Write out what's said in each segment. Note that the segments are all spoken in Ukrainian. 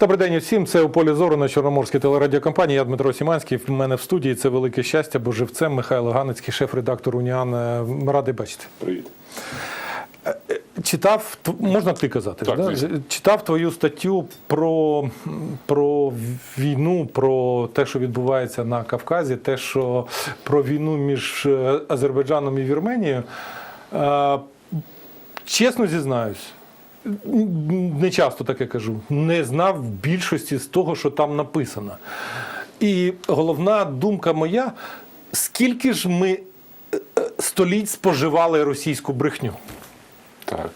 Добрий день усім. Це у полі зору на Чорноморській телерадіокомпанії. Я Дмитро Сіманський. В мене в студії це велике щастя, бо живцем Михайло Ганецький, шеф-редактор Уніан. Е, Радий бачити. Привіт. Читав, можна ти казати, Так, да? читав твою статтю про, про війну, про те, що відбувається на Кавказі, те, що про війну між е, Азербайджаном і Вірменією. Е, Чесно зізнаюсь, не часто таке кажу, не знав більшості з того, що там написано. І головна думка моя: скільки ж ми е, е, століть споживали російську брехню? Так.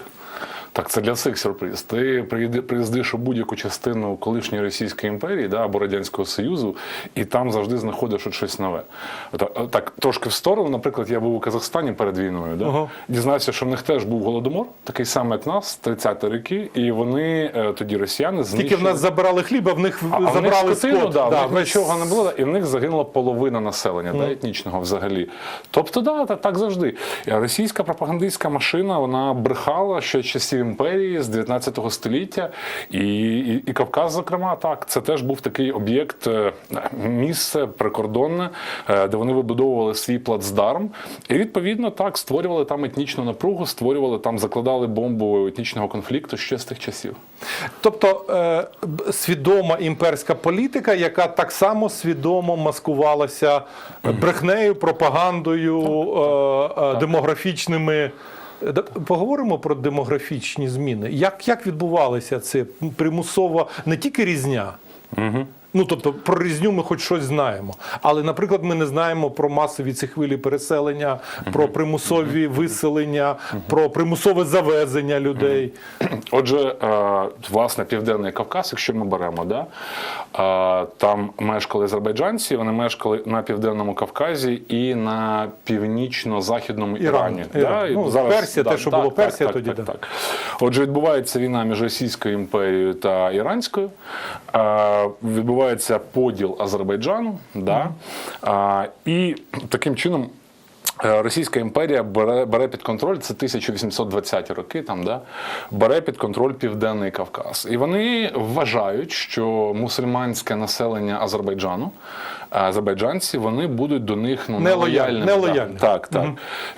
Так, це для всіх сюрприз. Ти приїздиш у будь-яку частину колишньої Російської імперії да, або Радянського Союзу, і там завжди знаходиш щось нове. Так, так, трошки в сторону, наприклад, я був у Казахстані перед війною. Да? Ага. Дізнався, що в них теж був голодомор, такий самий, як нас, 30-ті роки, і вони е, тоді росіяни знищили... Тільки в нас забирали хліб, а в них А, а в них скотину, скот. да, в них нічого не було, і в них загинула половина населення да, етнічного взагалі. Тобто, да, так, так завжди. Російська пропагандистська машина вона брехала ще часів імперії з 19 століття, і, і, і Кавказ, зокрема, так, це теж був такий об'єкт, е, місце прикордонне, е, де вони вибудовували свій плацдарм. І відповідно так створювали там етнічну напругу, створювали там, закладали бомбу етнічного конфлікту ще з тих часів. Тобто е, свідома імперська політика, яка так само свідомо маскувалася е, брехнею, пропагандою, е, е, демографічними. Е, Поговоримо про демографічні зміни. Як, як відбувалося це примусово не тільки різня? Ну, тобто про різню ми хоч щось знаємо. Але, наприклад, ми не знаємо про масові ці хвилі переселення, про примусові виселення, про примусове завезення людей. Отже, е, власне, Південний Кавказ, якщо ми беремо, да, е, там мешкали азербайджанці, вони мешкали на Південному Кавказі і на північно-західному Іран, Ірані. Іран. і Ну, Персія, те, що було Персія тоді, Так, да. так. Отже, відбувається війна між Російською імперією та Іранською. Е, Відбувається поділ Азербайджану. Да, а, і таким чином. Е, Російська імперія бере, бере під контроль, це 1820 роки, там, да, бере під контроль Південний Кавказ. І вони вважають, що мусульманське населення Азербайджану, азербайджанці, вони будуть до них ну, нелояльними. нелояльні. Так, так.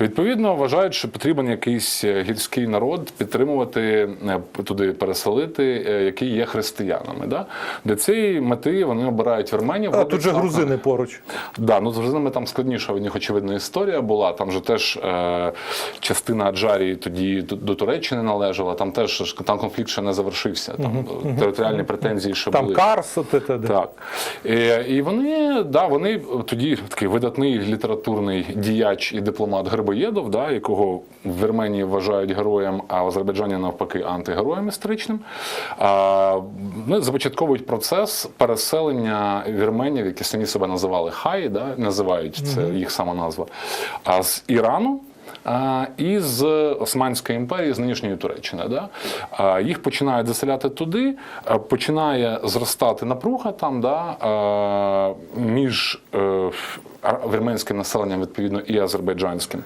Відповідно, вважають, що потрібен якийсь е, гірський народ підтримувати, е, туди переселити, е, які є християнами. Да? Для цієї мети вони обирають вірменів. А тут же грузини поруч. Да, ну з грузинами там складніша в них очевидно історія була. Там же теж е, частина Аджарії тоді до, до Туреччини належала. Там теж там конфлікт ще не завершився. Там територіальні претензії ще Там були. Карс, от це, да. Так. І, і вони, да, вони тоді такий видатний літературний діяч і дипломат Грибоєдов, да, якого в Вірменії вважають героєм, а в Азербайджані навпаки антигероєм історичним. А, вони започатковують процес переселення вірменів, які самі себе називали хай, да, називають це їх сама назва, а з Ірану. А, І з Османської імперії, з нинішньої Туреччини. Да? Їх починають заселяти туди, починає зростати напруга там да? між е, вірменським населенням, відповідно, і азербайджанським.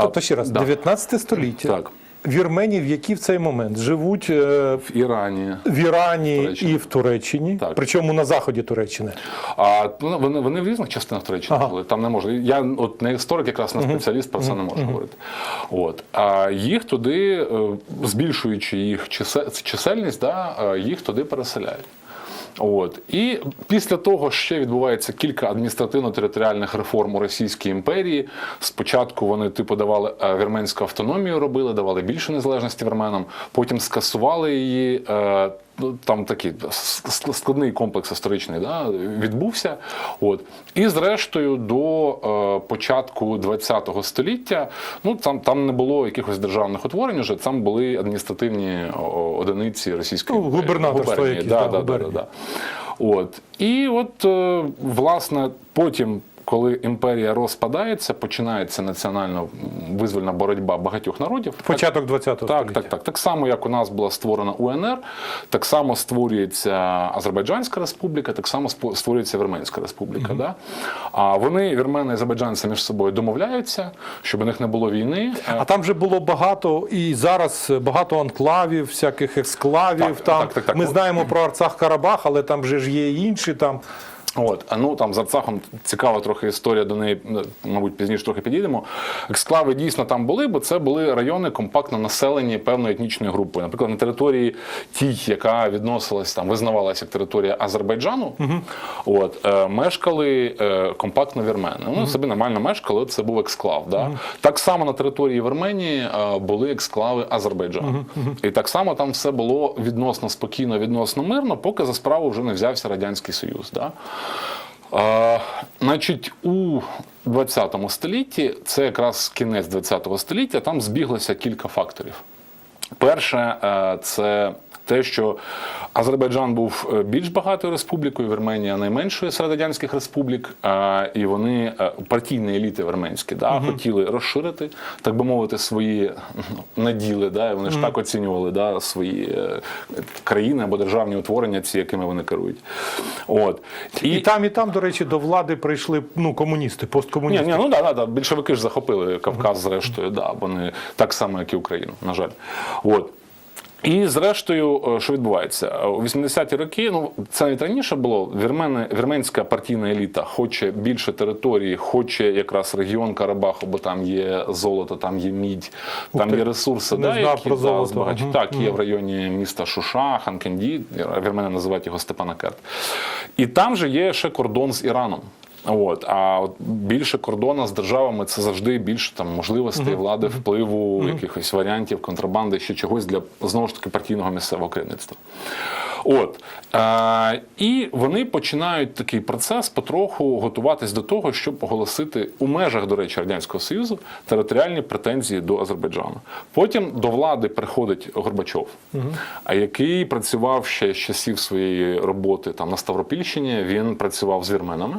Тобто ще раз, да. 19 століття. Так. Вірменів, які в цей момент живуть е, В Ірані. в Ірані Туреччині. і в Туреччині, Так. причому на заході Туреччини. А ну, вони, вони в різних частинах Туреччини Ага. були. Там не можна. Я от не історик, якраз не спеціаліст, про це не можу говорити. От а їх туди, е, збільшуючи їх чисельність, да, е, їх туди переселяють. От і після того ще відбувається кілька адміністративно-територіальних реформ у Російській імперії. Спочатку вони типу давали е, вірменську автономію, робили, давали більше незалежності вірменам. Потім скасували її. е, Там такий складний комплекс історичний да, відбувся. От. І зрештою, до е, початку ХХ століття ну, там, там не було якихось державних утворень, уже там були адміністративні одиниці Російської Ну, губернаторства да, да, да, да, да, да. От. І от, е, власне, потім коли імперія розпадається, починається національно визвольна боротьба багатьох народів. Початок 20-го Так, століття. так, так. Так само, як у нас була створена УНР, так само створюється Азербайджанська республіка, так само створюється Вірменська республіка. Да? А вони, вірмени і азербайджанці, між собою домовляються, щоб у них не було війни. Е, А там же було багато і зараз багато анклавів, всяких ексклавів. Так, там так, так, так. ми знаємо про Арцах Карабах, але там же ж є інші там. От, ну там з Арцахом цікава трохи історія до неї, ну, мабуть, пізніше трохи підійдемо. Ексклави дійсно там були, бо це були райони компактно населені певною етнічною групою. Наприклад, на території тій, яка відносилась там, визнавалася як територія Азербайджану, от е, мешкали е, компактно вірмени. Вони собі нормально мешкали, от це був ексклав. Да? Так само на території Вірменії е, були ексклави Азербайджану. І так само там все було відносно спокійно, відносно мирно, поки за справу вже не взявся Радянський Союз. Да? Значить, у 20 столітті, це якраз кінець 20 століття, там збіглося кілька факторів. Перше, е, це те, що Азербайджан був е, більш багатою республікою, Вірменія найменшою серед радянських республік, і вони е, партійні еліти вірменські да, хотіли розширити, так би мовити, свої ну, наділи. Да, і вони ж так оцінювали да, свої е, країни або державні утворення, ці, якими вони керують. От. І, там, і там, до речі, до влади прийшли ну, комуністи, Ні, посткомуністи. ні, ну да, да, да. Більшовики ж захопили Кавказ, зрештою, да, вони так само, як і Україну, на жаль. От. І зрештою, е, що відбувається? Е, У 80-ті роки, ну це навіть раніше було. Вірмени, вірменська партійна еліта хоче більше території, хоче якраз регіон Карабаху, бо там є золото, там є мідь, там ти. є ресурси, Не да, знав які про да, золото. збагачені. Мгм. Так, є в районі міста Шуша, Ханкенді, вірмени називають його Степанакерт. І там же є ще кордон з Іраном. От, а от більше кордона з державами це завжди більше там можливостей влади, впливу, якихось варіантів, контрабанди, ще чогось для знову ж таки партійного місцевого керівництва. От е, і вони починають такий процес потроху готуватись до того, щоб оголосити у межах, до речі, радянського союзу територіальні претензії до Азербайджану. Потім до влади приходить Горбачов, а який працював ще з часів своєї роботи там на Ставропільщині. Він працював з вірменами.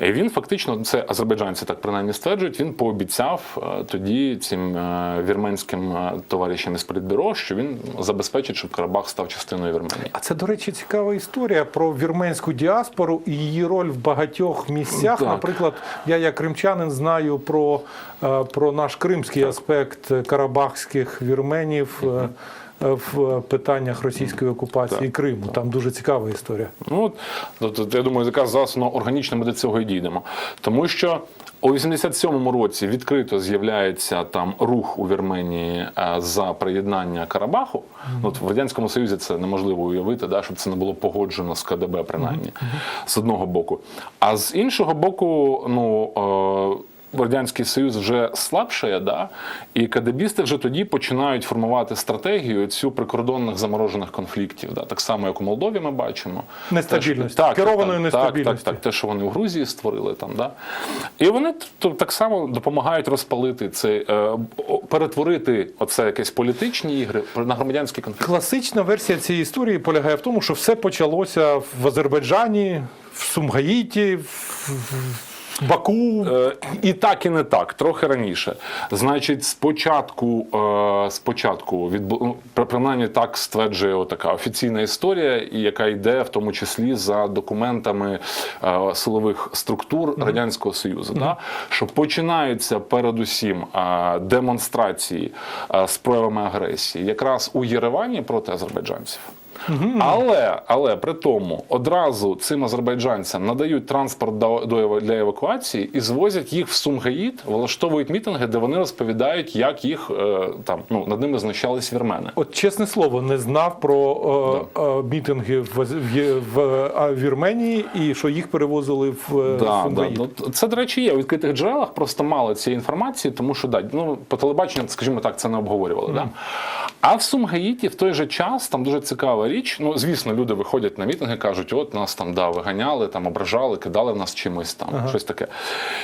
І він фактично, це азербайджанці так принаймні стверджують. Він пообіцяв е, тоді цим е, вірменським е, товаришам із політбюро, що він забезпечить, щоб Карабах став частиною Вірменії. А це, до речі, цікава історія про вірменську діаспору і її роль в багатьох місцях. Так. Наприклад, я як кримчанин знаю про, е, про наш кримський аспект карабахських вірменів. е, В питаннях російської окупації Так. Криму там дуже цікава історія. Ну, от, я думаю, якраз зараз органічно ми до цього і дійдемо. Тому що у 87-му році відкрито з'являється там рух у Вірменії е, за приєднання Карабаху. Ну, от в Радянському Союзі це неможливо уявити, да, щоб це не було погоджено з КДБ, принаймні, з одного боку. А з іншого боку, ну. Радянський Союз вже слабшає, да? і кадебісти вже тоді починають формувати стратегію цю прикордонних заморожених конфліктів. Да? Так само, як у Молдові ми бачимо. Нестабільності, Те, що- керованої так, так, нестабільності. Так, так, те, що вони в Грузії створили там. Да? І вони так само допомагають розпалити це, е, перетворити оце якесь політичні ігри на громадянський конфлікт. Класична версія цієї історії полягає в тому, що все почалося в Азербайджані, в Сумгаїті, в Баку. Е, І так, і не так, трохи раніше. Значить, спочатку, е, спочатку відбу... ну, принаймні так стверджує така офіційна історія, яка йде в тому числі за документами е, силових структур Радянського Союзу. Да? Що починаються передусім е, демонстрації е, з проявами агресії, якраз у Єревані проти азербайджанців. Але, але при тому одразу цим азербайджанцям надають транспорт для евакуації і звозять їх в Сумгаїд, влаштовують мітинги, де вони розповідають, як їх е, там ну над ними знущались вірмени. От чесне слово, не знав про е, е, мітинги в, в, в Вірменії і що їх перевозили в е, Да, да. Ну, це, до речі, є у відкритих джерелах, просто мало цієї інформації, тому що да, ну, по телебаченню, скажімо так, це не обговорювали. Да? А в Сумгаїті в той же час там дуже цікава річ. Ну, звісно, люди виходять на мітинги, кажуть, от нас там да, виганяли, там ображали, кидали в нас чимось там, щось таке.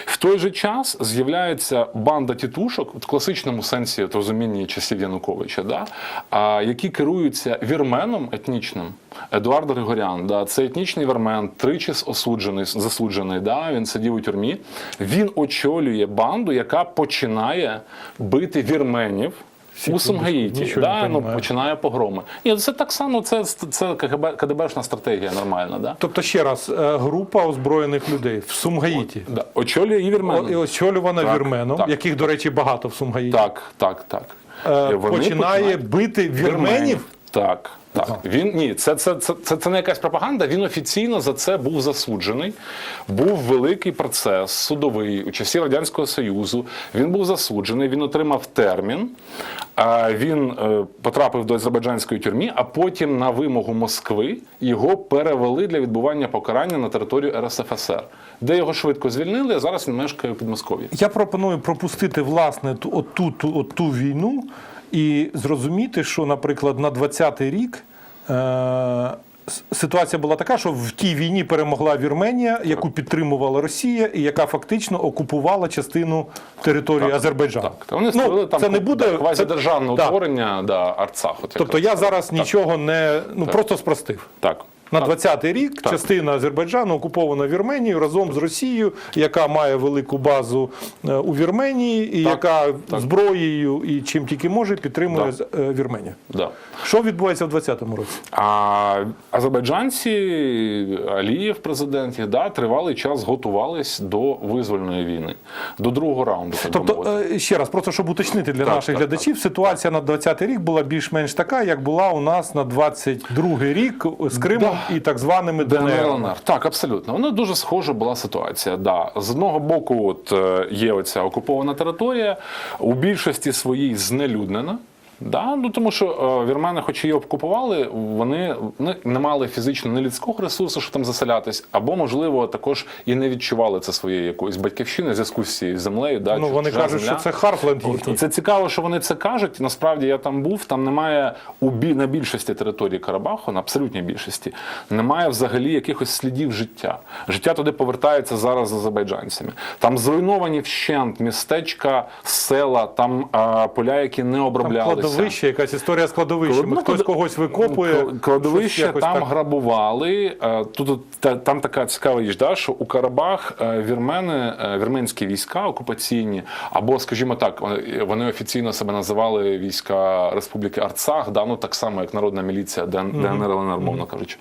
В той же час з'являється банда тітушок в класичному сенсі от, розумінні часів Януковича, да, а, які керуються вірменом етнічним. Едуард Григорян, да, це етнічний вірмен, тричі осуджений, засуджений. Да, він сидів у тюрмі. Він очолює банду, яка починає бити вірменів. У Сумгаїті, да, ну, починає погроми. Ні, це так само, це, це КГБ, КДБшна стратегія нормальна. Да? Тобто, ще раз, е, група озброєних людей в Сумгаїті. Да. Очолює і вірмен. і Очолювана Так, вірменом, так. яких, до речі, багато в Сумгаїті. Так, так, так. Е, вони починає починають- бити вірменів. Так. Так, він ні, це, це, це, це, це не якась пропаганда. Він офіційно за це був засуджений. Був великий процес судовий у часі Радянського Союзу. Він був засуджений, він отримав термін. Він е, потрапив до азербайджанської тюрмі, а потім на вимогу Москви його перевели для відбування покарання на територію РСФСР, де його швидко звільнили. а Зараз він мешкає під Підмосков'ї. Я пропоную пропустити власне ту- оту, ту, оту війну і зрозуміти, що, наприклад, на 20-й рік. Ситуація була така, що в тій війні перемогла Вірменія, яку підтримувала Росія, і яка фактично окупувала частину території Азербайджану. Так, та вони створили там це не буде да, квазідержавне це- утворення да, Арцаху. Тобто я зараз нічого не ну просто спростив. Так. На Так. 20-й рік Так. частина Азербайджану окупована Вірменією разом з Росією, яка має велику базу е, у Вірменії, і Так, яка так. зброєю і чим тільки може підтримує Да. е, Вірменію. Да. Що відбувається в 20-му році? А азербайджанці, Алієв, президент, да, тривалий час готувались до визвольної війни, до другого раунду. Так Тобто, е, ще раз, просто щоб уточнити для Так, наших так, глядачів, ситуація на 20-й рік була більш-менш така, як була у нас на 22-й рік з Кримом і так званими ДНР, ДНР. Так, абсолютно. Воно дуже схожа була ситуація. Да. З одного боку, от е, є оця окупована територія, у більшості своїй знелюднена. Да, ну тому що е, вірмени, хоч її окупували, вони не, не мали фізично не людського ресурсу, щоб там заселятись, або можливо також і не відчували це своєї якоїсь батьківщини в зв'язку з цією землею. Да, Ну, чи- вони кажуть, земля. що це Харфленд їхній. Це цікаво, що вони це кажуть. Насправді я там був. Там немає у бі на більшості території Карабаху, на абсолютній більшості, немає взагалі якихось слідів життя. Життя туди повертається зараз з азербайджанцями. Там зруйновані вщент містечка, села, там а, поля, які не оброблялися. Кладовище, якась історія з кладовищем. Ну, Хтось когось викопує. Кладовище якось там так. грабували. Е, Тут там така цікава річ, да, що у Карабах е, вірмени, е, вірменські війська окупаційні, або, скажімо так, вони- офіційно себе називали війська Республіки Арцах, да, ну так само як народна міліція ДН- ДНР, ЛНР, мовно кажучи.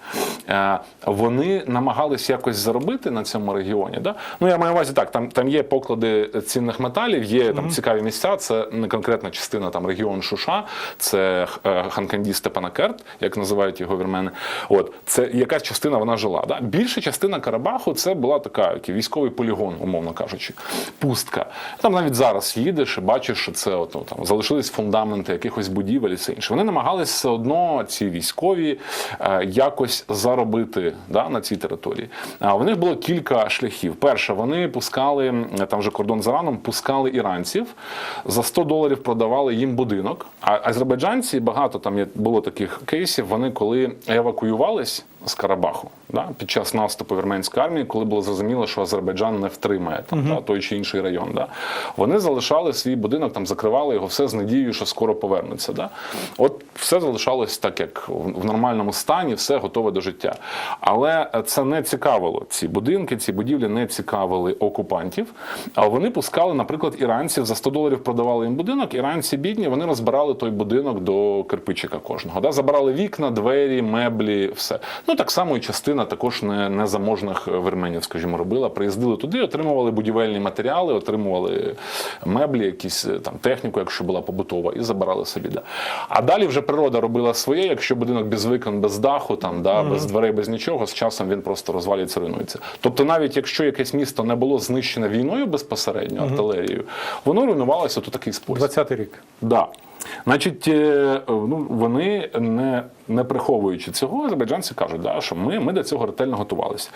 Вони намагались якось заробити на цьому регіоні. Да? Ну я маю увазі так, там, там є поклади цінних металів, є там цікаві місця. Це не конкретна частина там регіон Шуша, це е, Ханканді Степанакерт, як називають його вірмени. От це якась частина вона жила. Да? Більша частина Карабаху це була така який військовий полігон, умовно кажучи, пустка. Там навіть зараз їдеш і бачиш, що це от, ну, там залишились фундаменти якихось будівель і все інше. Вони намагались все одно ці військові е, якось заробити да, на цій території. А у них було кілька шляхів. Перше, вони пускали там вже кордон з Іраном, пускали іранців за 100 доларів продавали їм будинок. А азербайджанці багато там є було таких кейсів. Вони коли евакуювались з Карабаху да, під час наступу вірменської армії, коли було зрозуміло, що Азербайджан не втримає там да, той чи інший район. Да, вони залишали свій будинок, там закривали його все з надією, що скоро повернуться. Да. От все залишалось так, як в в нормальному стані, все готове до життя. Але це не цікавило. Ці будинки, ці будівлі не цікавили окупантів. А вони пускали, наприклад, іранців за 100 доларів продавали їм будинок. Іранці бідні, вони розбирали той будинок до кирпичика кожного. Да? Забирали вікна, двері, меблі, все. Ну так само і частина також не, незаможних верменів, скажімо, робила. Приїздили туди, отримували будівельні матеріали, отримували меблі, якісь е, там техніку, якщо була побутова, і забирали собі. Да. А далі вже природа робила своє. Якщо будинок без вікон, без даху, там да, без дверей, без нічого, з часом він просто розвалюється, руйнується. Тобто, навіть якщо якесь місто не було знищене війною безпосередньо артилерією, воно руйнувалося у такий спосіб. 20-й рік. Да. Значить, е, ну, вони не, не приховуючи цього, азербайджанці кажуть, да, що ми, ми до цього ретельно готувалися.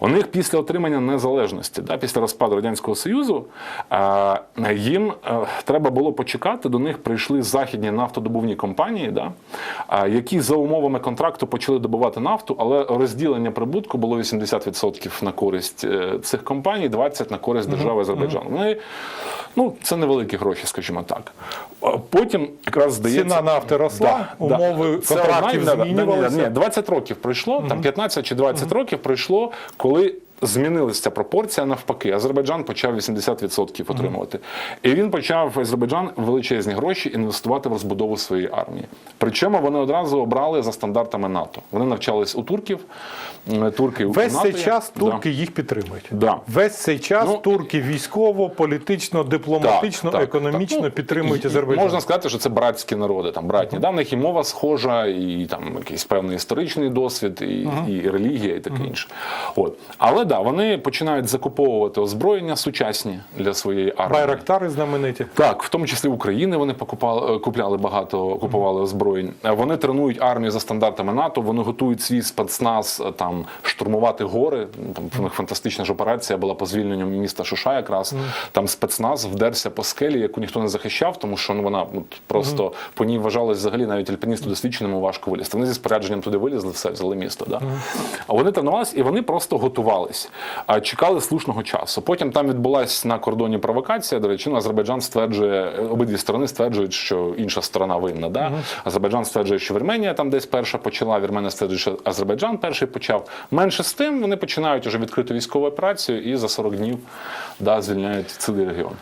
У них після отримання незалежності, да, після розпаду Радянського Союзу, е, їм е, треба було почекати, до них прийшли західні нафтодобувні компанії, да, е, які за умовами контракту почали добувати нафту, але розділення прибутку було 80% на користь цих компаній, 20% на користь держави Азербайджан. Вони, ну, це невеликі гроші, скажімо так. А Потім якраз здається. Ціна нафти росла, умови да. контрактів одна- да, да, змінювалися. Ні, ні, 20 років пройшло, там 15 чи 20 років пройшло, коли. Змінилася пропорція навпаки. Азербайджан почав 80% отримувати. І він почав Азербайджан величезні гроші інвестувати в розбудову своєї армії. Причому вони одразу обрали за стандартами НАТО. Вони навчались у турків. Турки у Весь НАТО цей час турки їх підтримують. Да. Весь цей час Ну, турки військово, політично, дипломатично, Так, так, економічно так. Ну, підтримують Азербайджан. Можна сказати, що це братські народи. Там братні. Да, в них і мова схожа, і там якийсь певний історичний досвід, і, і релігія, і таке інше. От. Але да, вони починають закуповувати озброєння сучасні для своєї армії. Байрактари знамениті. Так, в тому числі України вони покупали, е, купляли багато, купували озброєнь. Е, Вони тренують армію за стандартами НАТО. Вони готують свій спецназ е, там штурмувати гори. Там в них фантастична ж операція була по звільненню міста Шуша. Якраз там спецназ вдерся по скелі, яку ніхто не захищав, тому що ну вона ну, просто по ній вважалось взагалі навіть альпіністу досвідченому важко вилізти. Вони зі спорядженням туди вилізли, все взяли місто. Да? А вони тренувалися і вони просто а чекали слушного часу. Потім там відбулася на кордоні провокація. До речі, ну, Азербайджан стверджує, обидві сторони стверджують, що інша сторона винна. Да? Азербайджан стверджує, що Вірменія там десь перша почала. Вірменія стверджує, що Азербайджан перший почав. Менше з тим вони починають уже відкриту військову операцію і за 40 днів да, звільняють цілий регіон.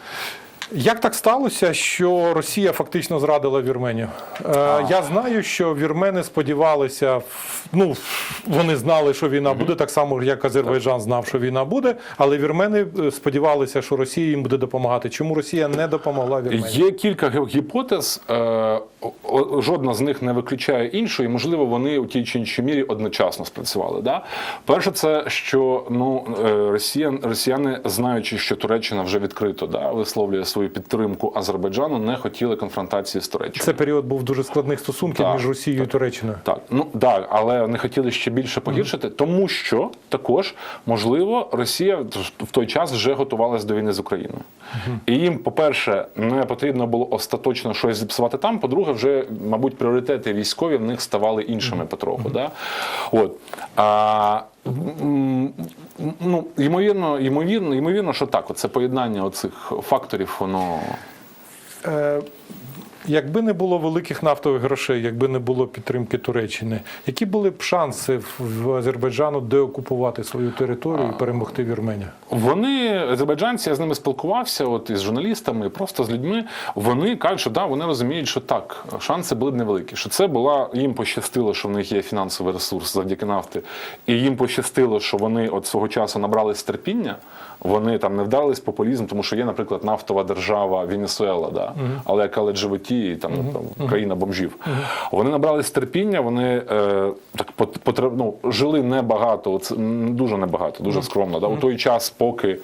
Як так сталося, що Росія фактично зрадила Вірменію? Е, я знаю, що вірмени сподівалися, ну вони знали, що війна буде, так само як Азербайджан знав, що війна буде, але вірмени е, сподівалися, що Росія їм буде допомагати. Чому Росія не допомогла Вірменії? Є кілька гіпотез, е, жодна з них не виключає іншої. Можливо, вони у тій чи іншій мірі одночасно спрацювали. Да? Перше, це що ну, е, Росія, росіяни, знаючи, що Туреччина вже відкрито да, висловлює свою підтримку Азербайджану, не хотіли конфронтації з Туреччиною. Це період був дуже складних стосунків Так, між Росією і Туреччиною. Так, ну так, але не хотіли ще більше погіршити, тому що також можливо Росія в той час вже готувалась до війни з Україною. І їм, по-перше, не потрібно було остаточно щось зіпсувати там. По-друге, вже, мабуть, пріоритети військові в них ставали іншими потроху. Да? От. А, ну, ймовірно, ймовірно, ймовірно, що так. Це поєднання оцих факторів, воно. Якби не було великих нафтових грошей, якби не було підтримки Туреччини, які були б шанси в- Азербайджану деокупувати свою територію і перемогти Вірменію? Вони, азербайджанці, я з ними спілкувався, от із журналістами, просто з людьми. Вони кажуть, що да, вони розуміють, що так, шанси були б невеликі. Що це була їм пощастило, що в них є фінансовий ресурс завдяки нафти, і їм пощастило, що вони от свого часу набрались терпіння. Вони там не вдарились в популізм, тому що є, наприклад, нафтова держава Венесуела, да, але яка животі, там, там країна бомжів. Вони набрались терпіння, вони е, так пот- потреб, ну, жили небагато, дуже небагато, дуже скромно. Да. У той час, поки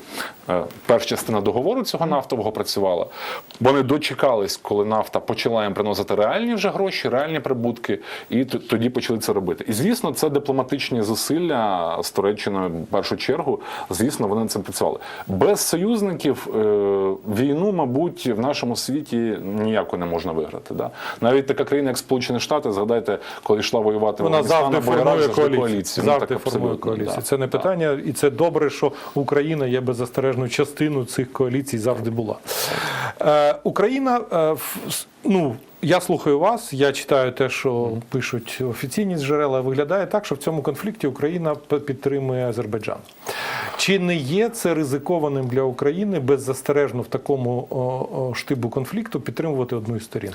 е, перша частина договору цього нафтового працювала, вони дочекались, коли нафта почала їм приносити реальні вже гроші, реальні прибутки, і тоді почали це робити. І звісно, це дипломатичні зусилля з Туреччиною в першу чергу. Звісно, вони цим працювали. Без союзників е, війну, мабуть, в нашому світі ніяко не можна виграти. Да? Навіть така країна, як Сполучені Штати, згадайте, коли йшла воювати в Вона Афганістан, завжди формує коаліцію. Ну, Завжди так, формує коаліцію. да. Це не питання, і це добре, що Україна є беззастережною частиною цих коаліцій завжди була. Е, Україна, е, в- ну. Я слухаю вас, я читаю те, що пишуть офіційні джерела. Виглядає так, що в цьому конфлікті Україна підтримує Азербайджан. Чи не є це ризикованим для України беззастережно в такому штибу конфлікту підтримувати одну із сторін?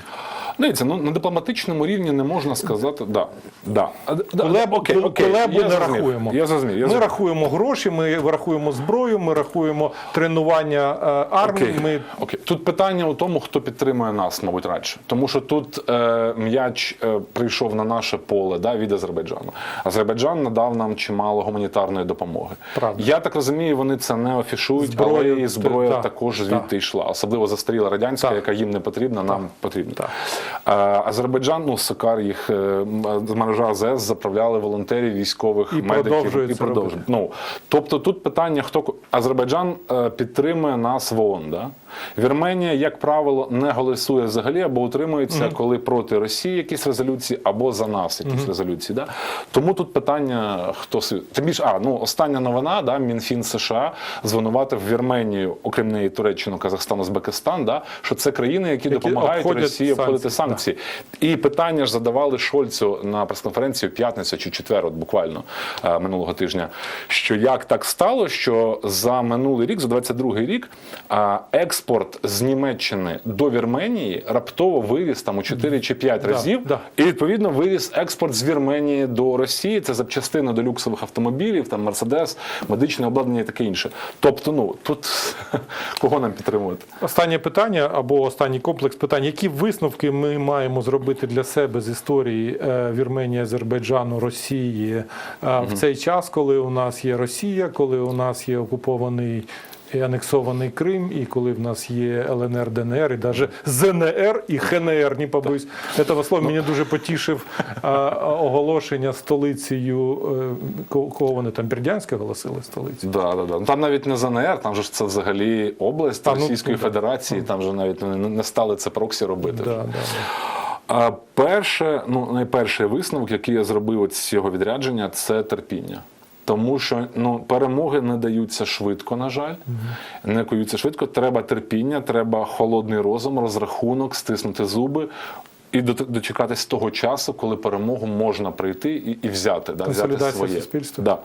Дивіться, ну на дипломатичному рівні не можна сказати. Да, да. Колебу, окей, окей, колебу я не зрозумів, рахуємо. Я зрозумів. Я Ми зрозумів. рахуємо гроші, ми рахуємо зброю, ми рахуємо тренування е, армії. Окей. Ми Окей. Тут питання у тому, хто підтримує нас, мабуть, радше. Тому що тут е, м'яч е, прийшов на наше поле да, від Азербайджану. Азербайджан надав нам чимало гуманітарної допомоги. Правда. Я так розумію, вони це не афішують, Зброю, але і зброя та- також та. звідти йшла. Особливо застаріла радянська, Так. яка їм не потрібна, нам потрібна. Так. Е, Азербайджан, ну Сакар їх з мережа АЗС заправляли волонтерів, військових, І медиків і продовжують. Ну тобто тут питання, хто Азербайджан е, підтримує нас в ООН, да? Вірменія, як правило, не голосує взагалі або утримується, коли проти Росії якісь резолюції, або за нас якісь резолюції. Да? Тому тут питання, хто тим більше, а ну остання новина, да, Мінфін США звинуватив Вірменію, окрім неї Туреччину, Казахстан, Узбекистан, да, що це країни, які, Які допомагають Росії обходити санкції, санкції. І питання ж задавали Шольцу на прес-конференції п'ятницю чи четвер, от буквально е, минулого тижня. Що як так стало, що за минулий рік, за 22-й рік, е, експорт з Німеччини до Вірменії раптово виріс там у 4 чи 5 Да, разів, да. і відповідно виріс експорт з Вірменії до Росії. Це запчастини до люксових автомобілів, там Мерседес, медичне обладнання і таке інше. Тобто, ну тут кого нам підтримувати? Останнє питання або останній комплекс питань. Які висновки ми маємо зробити для себе з історії е, Вірменії, Азербайджану, Росії е, в цей час, коли у нас є Росія, коли у нас є окупований і анексований Крим, і коли в нас є ЛНР, ДНР, і навіть ЗНР і ХНР, не побоюсь. Этого слова мене дуже потішив оголошення столицею, е, кого вони там Бердянська оголосили столицю. Да, да, да. Ну, Там навіть не ЗНР, там же ж це взагалі область Та, ну, Російської ну, да. Федерації, там же навіть не, не стали це проксі робити. Да, да. А перше, ну найперший висновок, який я зробив з цього відрядження, це терпіння. Тому що ну перемоги не даються швидко, на жаль, не даються швидко. Треба терпіння, треба холодний розум, розрахунок, стиснути зуби. І дочекатись того часу, коли перемогу можна прийти і, і взяти, да, взяти своє. суспільства. Да.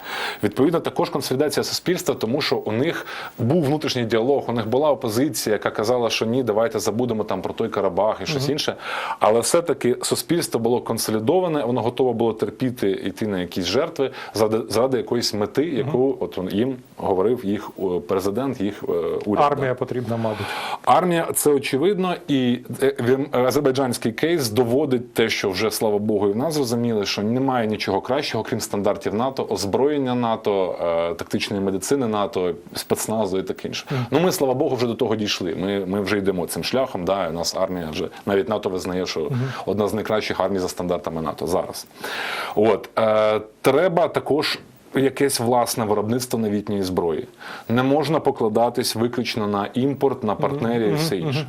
Відповідно, також консолідація суспільства, тому що у них був внутрішній діалог, у них була опозиція, яка казала, що ні, давайте забудемо там про той Карабах і щось інше. Але все-таки суспільство було консолідоване, воно готове було терпіти йти на якісь жертви заради, заради якоїсь мети, яку от їм говорив їх е, президент, їх е, уряд. Армія потрібна, мабуть. Армія це очевидно, і е, азербайджанський кейс доводить те, що вже слава Богу, і в нас зрозуміли, що немає нічого кращого, крім стандартів НАТО, озброєння НАТО, е, тактичної медицини НАТО, спецназу і таке інше. Ну ми, слава Богу, вже до того дійшли. Ми, ми вже йдемо цим шляхом. Да, і у нас армія вже навіть НАТО визнає, що одна з найкращих армій за стандартами НАТО зараз. От е, треба також якесь власне виробництво новітньої зброї. Не можна покладатись виключно на імпорт, на партнерів і все інше.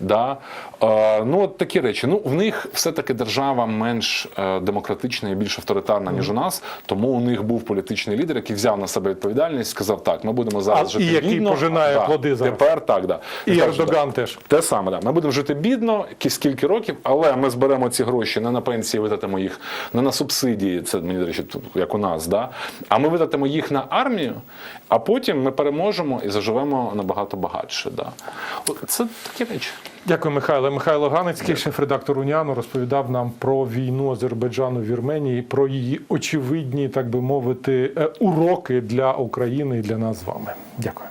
Да? Е, ну, от такі речі. Ну, в них все-таки держава менш е, демократична і більш авторитарна, ніж у нас. Тому у них був політичний лідер, який взяв на себе відповідальність, сказав: так, ми будемо зараз А, жити і який бідно. пожинає Да, плоди зараз. Тепер так, да. І Ердоган теж. те саме, да. Ми будемо жити бідно, скільки років, але ми зберемо ці гроші не на пенсії, витратимо їх не на субсидії, це мені до речі, як у нас, да? А ми витратимо їх на армію, а потім ми переможемо і заживемо набагато багатше. Да. Це такі речі. Дякую, Михайло. Михайло Ганецький, шеф-редактор Уніану, розповідав нам про війну Азербайджану в Вірменії, про її очевидні, так би мовити, е, уроки для України і для нас з вами. Дякую.